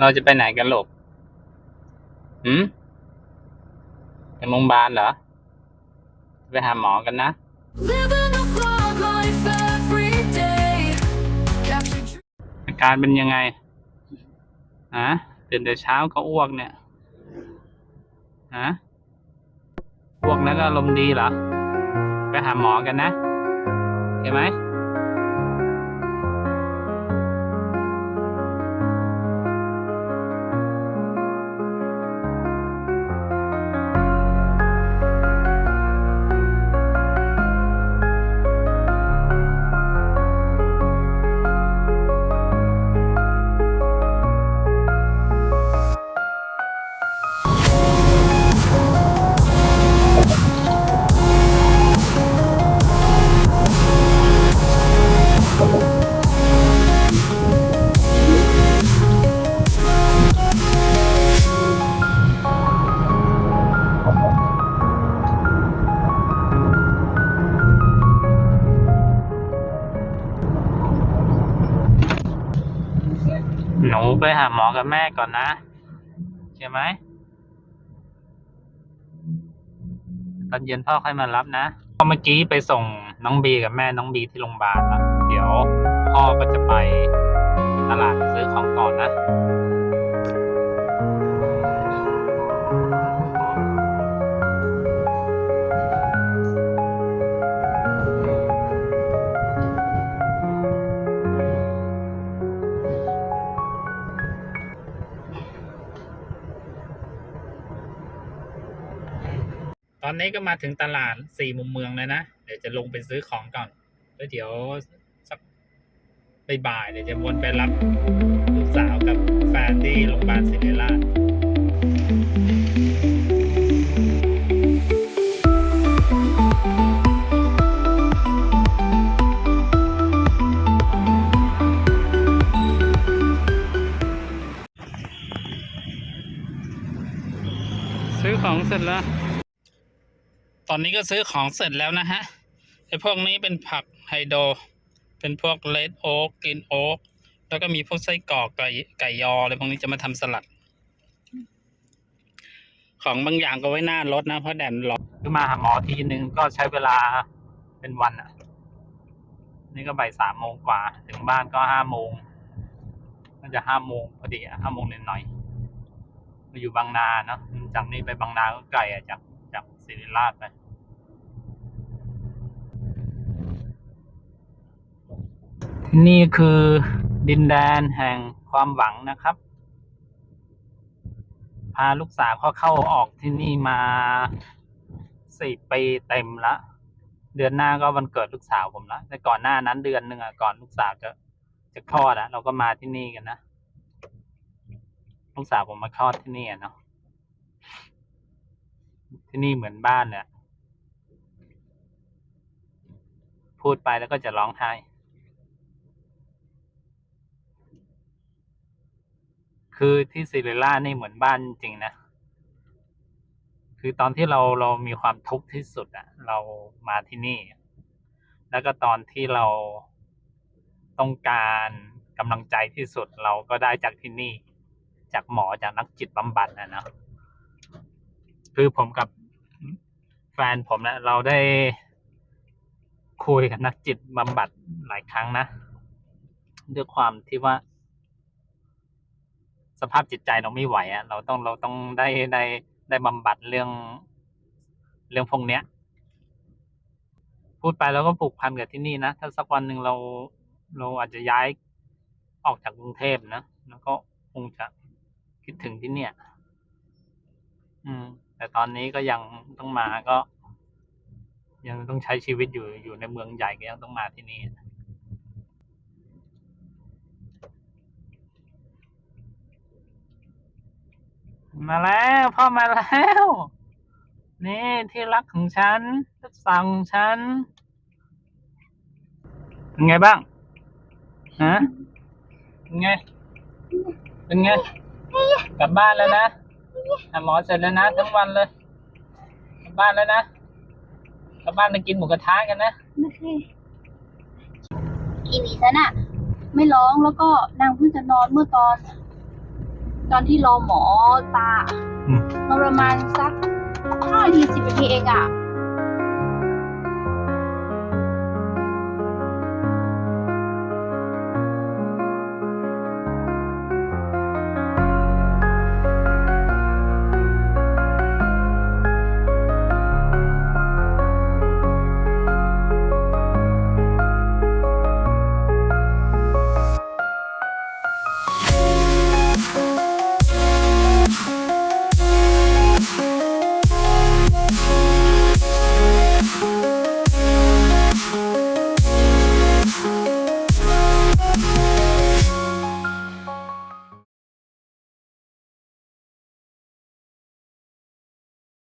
เราจะไปไหนกันหลูกหืมไปโรงพยาบาลเหรอ ไปหาหมอกันนะ อาการเป็นยังไงฮะตื่นแต่เช้าก็อ้วกเนี่ยฮะอ้วกแล้วก็อารมณ์ดีเหรอ ไปหาหมอกันนะ เห็นไหม ไปหาหมอกับแม่ก่อนนะใช่ไหมตอนเย็นพ่อค่อยมารับนะพอเมื่อกี้ไปส่งน้องบีกับแม่น้องบีที่โรงพยาบาลแล้วเดี๋ยวพ่อก็จะไป ตอนนี้ก็มาถึงตลาดสี่มุมเมืองแล้วนะ เดี๋ยวจะลงไปซื้อของก่อนแล้วเดี๋ยวสักบ่ายเดี๋ยวจะวนไปรับลูกสาวกับแฟนที่โรงพยาบาลศิริราชซื้อของเสร็จแล้ว ตอนนี้ก็ซื้อของเสร็จแล้วนะฮะไอ้พวกนี้เป็นผักไฮโดรเป็นพวกเลดโอ๊กกรีนโอ๊กแล้วก็มีพวกไส้กรอกไก่ไก่ยออะไรพวกนี้จะมาทำสลัด ของบางอย่างก็ไว้หน้ารถนะเพราะแดดร้อนคือมาหาหมอทีนึงก็ใช้เวลาเป็นวันอะ นี่ก็บ่ายสามโมงกว่า ถึงบ้านก็ห้าโมงน่าจะห้าโมงพอดีห้าโมงนิดหน่อยมาอยู่บางนาเนาะจากนี้ไปบางนาก็ไกลอะจาก ศิริราชไปที่นี่คือดินแดนแห่งความหวังนะครับ พาลูกสาวเขาเข้าออกที่นี่มาสี่ปีเต็มละ เดือนหน้าก็วันเกิดลูกสาวผมละแต่ก่อนหน้านั้นเดือนหนึ่งอะก่อนลูกสาวจะจะคลอดอะเราก็มาที่นี่กันนะ ลูกสาวผมมาคลอดที่นี่อะเนาะ ที่นี่เหมือนบ้านเลยอะพูดไปแล้วก็จะร้องไห้ คือที่ซิเรล่านี่เหมือนบ้านจริงๆนะ คือตอนที่เราเรามีความทุกข์ที่สุดอะเรามาที่นี่ แล้วก็ตอนที่เราต้องการกำลังใจที่สุดเราก็ได้จากที่นี่ จากหมอจากนักจิตบำบัดนะเนาะคือผมกับ ฟนผมนะเราได้คุยกับนักจิตบำบัดหลายครั้งนะด้วยความที่ว่า สภาพจิตใจเราไม่ไหวอะเราต้องเราต้องได้ได้ได้บำบัดเรื่องเรื่องพวกเนี้ย พูดไปแล้วก็ผูกพันกับที่นี่นะ ถ้าสักวันหนึ่งเราเราอาจจะย้ายออกจากกรุงเทพนะแล้วก็คงจะคิดถึงที่เนี่ย อืม แต่ตอนนี้ก็ยังต้องมาก็ ยังต้องใช้ชีวิตอยู่อยู่ในเมืองใหญ่ก็ยังต้องมาที่นี่มาแล้วพ่อมาแล้ว นี่ที่รักของฉันลูกสาวของฉัน เป็นไงบ้างฮะเป็นไง เป็นไง กลับบ้านแล้วนะหาหมอเสร็จแล้วนะทั้งวันเลย กลับบ้านแล้วนะ ลับบ้านไปกินหมูกระทะกันนะไม่เคยอีหวีฉันอะไม่ร้องแล้วก็นางเพิ่งจะนอนเมื่อตอน ตอนที่รอหมอตาอืมมาประมาณสักห้านาทีสิบนาทีเองอะ